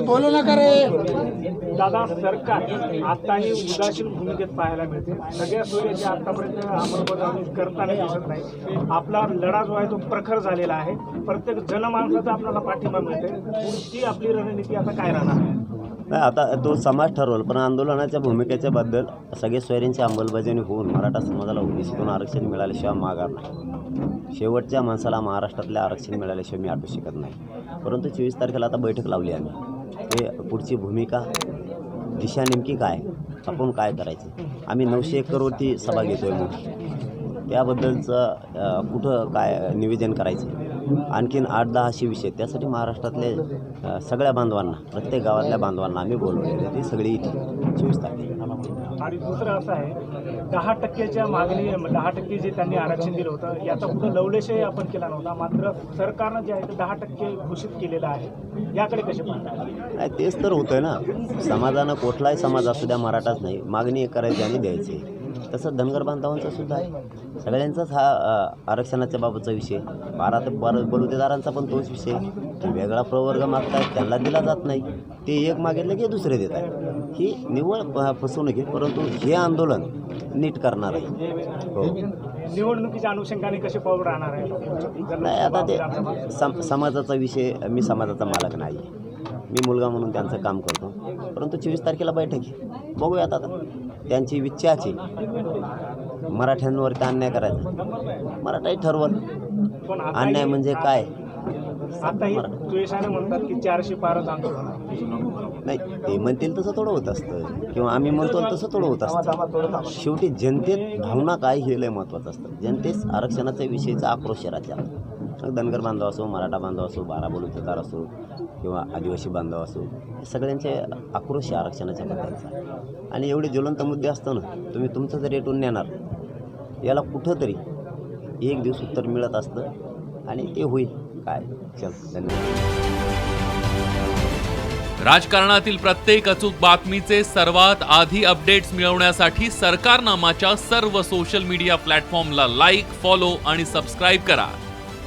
अरे बोलू नका रे. दादा सरकार आताही उदासीन भूमिकेत पाहायला मिळते. सगळ्या सोयीची आतापर्यंत अंमलबजावणी करताना दिसत नाही. आपला लढा जो आहे तो प्रखर झालेला आहे. प्रत्येक जनमानसाचा आपल्याला पाठिंबा मिळते पुढची आपली रणनीती आता काय राहणार? आहे नाही आता तो समाज ठरवल पण आंदोलनाच्या भूमिकेच्या बद्दल सगळे सोयरींची अंमलबजावणी होऊन मराठा समाजाला ओबीसीतून आरक्षण मिळाल्याशिवाय माघार नाही. शेवटच्या माणसाला महाराष्ट्रातल्या आरक्षण मिळाल्याशिवाय मी आटू शकत नाही. परंतु चोवीस तारखेला आता बैठक लावली आम्ही. हे पुढची भूमिका दिशा नेमकी काय? आपण काय करायचं? आम्ही नऊशे एकरवरती सभा घेतोय मोठी त्याबद्दलचं कुठं काय निवेदन करायचं आणखीन आठ दहा असे विषय त्यासाठी महाराष्ट्रातले अ, सगळ्या बांधवांना प्रत्येक गावातल्या बांधवांना आम्ही बोलवलेले ते सगळी इथे चोवीस तारखेला. आणि दुसरं असं आहे दहा टक्क्याच्या मागणी दहा टक्के जे त्यांनी आरक्षण दिलं होतं याचा कुठं लवलेशही आपण केला नव्हता. मात्र सरकारनं जे आहे ते दहा टक्के घोषित केलेलं आहे. याकडे कसे पाहतात नाही तेच तर होतं ना. समाजानं कुठलाही समाज असू द्या मराठाच नाही. मागणी करायची आणि द्यायची. तसं धनगर बांधवांचा सुद्धा आहे. सगळ्यांचाच हा आरक्षणाच्या बाबतचा विषय बारा ते बारा बलुतेदारांचा पण तोच विषय की वेगळा प्रवर्ग मागतायत त्यांना दिला जात नाही. ते एक मागितलं की दुसरे देत आहेत. ही निव्वळ फसवणूक आहे परंतु हे आंदोलन नीट करणार आहे. हो. निवडणुकीच्या अनुषंगाने कसे पाऊल राहणार आहे? नाही आता ते सम समाजाचा विषय मी समाजाचा मालक नाही. मी मुलगा म्हणून त्यांचं काम करतो. परंतु चोवीस तारखेला बैठक आहे. बघूयात आता. त्यांची इच्छाची मराठ्यांवरती अन्याय करायचा? मराठाही ठरवल. अन्याय म्हणजे काय? आताही द्वेषाने म्हणतात की चारशे पारच आंदोलन आहे. नाही ते म्हणतील तसं थोडं होत असतं. किंवा आम्ही म्हणतो तसं थोडं होत असतं. शेवटी जनतेत भावना काय हे लय महत्त्वाचं असतं. जनतेस आरक्षणाच्या विषयीचा आक्रोश राज्यात मग धनगर बांधव असो मराठा बांधव असो बारा बलुतेदार असो किंवा आदिवासी बांधव असो सगळ्यांचे आक्रोश आहे आरक्षणाच्या बद्दलचा आणि एवढे ज्वलंत मुद्दे असताना तुम्ही तुमचं जर रेटून नेणार याला कुठंतरी एक दिवस उत्तर मिळत असतं आणि ते होईल. काय? चल धन्यवाद. राजकारणातील प्रत्येक अचूक बातमीचे सर्वात आधी अपडेट्स मिळवण्यासाठी सरकारनामाच्या सर्व सोशल मीडिया प्लॅटफॉर्मला लाईक फॉलो आणि सबस्क्राईब करा.